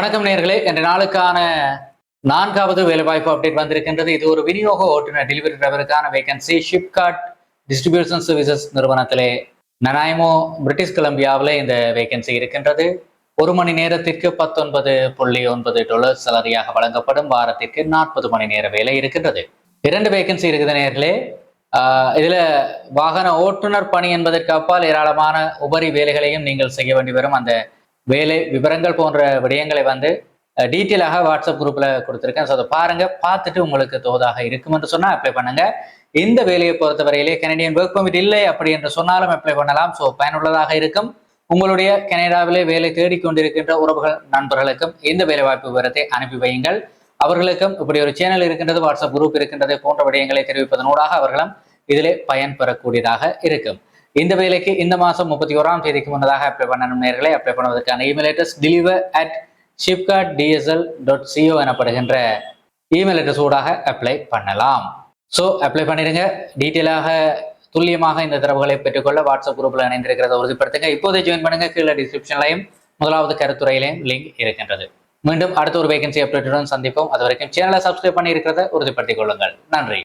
வணக்கம் நேர்களே. என்ற நாளுக்கான நான்காவது வேலைவாய்ப்பு அப்டேட் வந்திருக்கின்றது. இது ஒரு விநியோக ஓட்டுநர் டெலிவரி டிரைவருக்கான வேகன்சி ஷிப்கார்ட் டிஸ்ட்ரிபியூஷன் சர்வீசஸ் நிறுவனத்திலே நனாயமோ பிரிட்டிஷ் கொலம்பியாவில் இந்த வேகன்சி இருக்கின்றது. ஒரு மணி நேரத்திற்கு பத்தொன்பது புள்ளி ஒன்பது டாலர் சலரியாக வழங்கப்படும். வாரத்திற்கு நாற்பது மணி நேர வேலை இருக்கின்றது. இரண்டு வேகன்சி இருக்குது நேர்களே. இதில் வாகன ஓட்டுநர் பணி என்பதற்கு அப்பால் ஏராளமான உபரி வேலைகளையும் நீங்கள் செய்ய வேண்டி வரும். அந்த வேலை விவரங்கள் போன்ற விடயங்களை வந்து டீட்டெயிலாக வாட்ஸ்அப் குரூப்பில் கொடுத்துருக்கேன். ஸோ அதை பாருங்க பார்த்துட்டு உங்களுக்கு தோதாக இருக்கும் என்று சொன்னால் அப்ளை பண்ணுங்க. இந்த வேலையை பொறுத்தவரையிலே கனடியன் ஒர்க் பர்மிட் இல்லை அப்படி என்று சொன்னாலும் அப்ளை பண்ணலாம். ஸோ பயனுள்ளதாக இருக்கும். உங்களுடைய கனடாவிலே வேலை தேடிக்கொண்டிருக்கின்ற உறவுகள் நண்பர்களுக்கும் இந்த வேலை வாய்ப்பு விவரத்தை அனுப்பி வையுங்கள். அவர்களுக்கும் இப்படி ஒரு சேனல் இருக்கின்றது வாட்ஸ்அப் குரூப் இருக்கின்றது போன்ற விடயங்களை தெரிவிப்பதனூடாக அவர்களும் இதிலே பயன்பெறக்கூடியதாக இருக்கும். இந்த வேலைக்கு இந்த மாதம் முப்பத்தி ஓராம் தேதிக்கு முன்னதாக அப்ளை பண்ணணும் நேர்களை. Apply பண்ணுவதற்கான email address deliver at Shipkart DSL dot CO எனப்படுகின்ற இமெயில் அட்ரஸ் ஊடாக அப்ளை பண்ணலாம். ஸோ அப்ளை பண்ணிடுங்க. டீட்டெயிலாக துல்லியமாக இந்த தரவுகளை பெற்றுக்கொள்ள வாட்ஸ்அப் குரூப்பில் இணைந்திருக்கிறத உறுதிப்படுத்துங்க. இப்போதே ஜாயின் பண்ணுங்க. கீழே டிஸ்கிரிப்ஷன்லையும் முதலாவது கருத்துறையிலையும் லிங்க் இருக்கின்றது. மீண்டும் அடுத்த ஒரு வேகன்சி அப்டேட்டுடன் சந்திப்போம். அது வரைக்கும் சேனலை சப்ஸ்கிரைப் பண்ணி இருக்கிறத உறுதிப்படுத்திக் கொள்ளுங்கள். நன்றி.